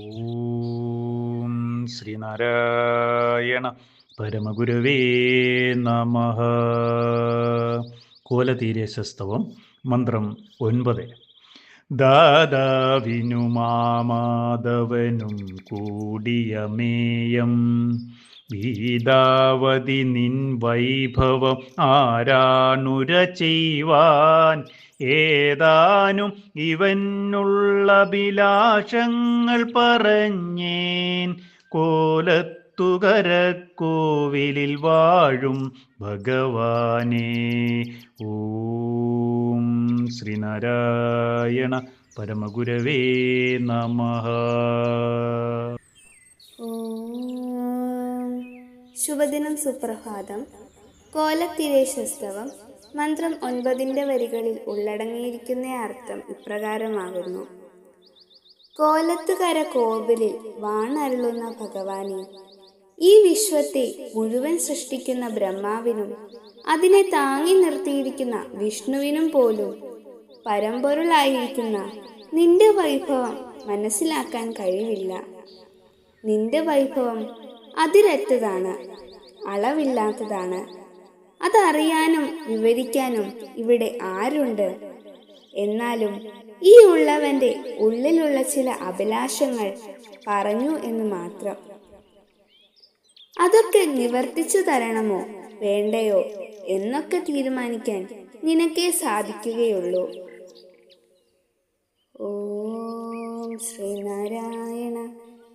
ഓം ശ്രീനാരായണ പരമഗുരുവേ നമ. കോലതീരശസ്തവം മന്ത്രം ഒൻപത്. ദാദാവിനു മാമാധവനും ഗീതാവതി നിൻ വൈഭവം ആരാണുര ചെയ്യുവാൻ ഏതാനും ഇവനുള്ള അഭിലാഷങ്ങൾ പറഞ്ഞേൻ. കോലത്തുകരക്കോവിലിൽ വാഴും ഭഗവാനെ. ഓം ശ്രീനാരായണ പരമഗുരവേ നമഃ. ശുഭദിനം സുപ്രഭാതം. കോലത്തിരേശസ്തവം മന്ത്രം ഒൻപതിന്റെ വരികളിൽ ഉള്ളടങ്ങിയിരിക്കുന്ന അർത്ഥം ഇപ്രകാരമാകുന്നു. കോലത്തുകര കോവിലിൽ വാണരുളുന്ന ഭഗവാനെ ഈ വിശ്വത്തെ മുഴുവൻ സൃഷ്ടിക്കുന്ന ബ്രഹ്മാവിനും അതിനെ താങ്ങി നിർത്തിയിരിക്കുന്ന വിഷ്ണുവിനും പോലും പരമ്പൊരുളായിരിക്കുന്ന നിന്റെ വൈഭവം മനസ്സിലാക്കാൻ കഴിയില്ല നിന്റെ വൈഭവം അതിരറ്റതാണ് അളവില്ലാത്തതാണ്. അതറിയാനും വിവരിക്കാനും ഇവിടെ ആരുണ്ട്? എന്നാലും ഈ ഉള്ളവന്റെ ഉള്ളിലുള്ള ചില അഭിലാഷങ്ങൾ പറഞ്ഞു എന്ന് മാത്രം. അതൊക്കെ നിവർത്തിച്ചു തരണമോ വേണ്ടയോ എന്നൊക്കെ തീരുമാനിക്കാൻ നിനക്കേ സാധിക്കുകയുള്ളൂ. ഓം ശ്രീനാരായണ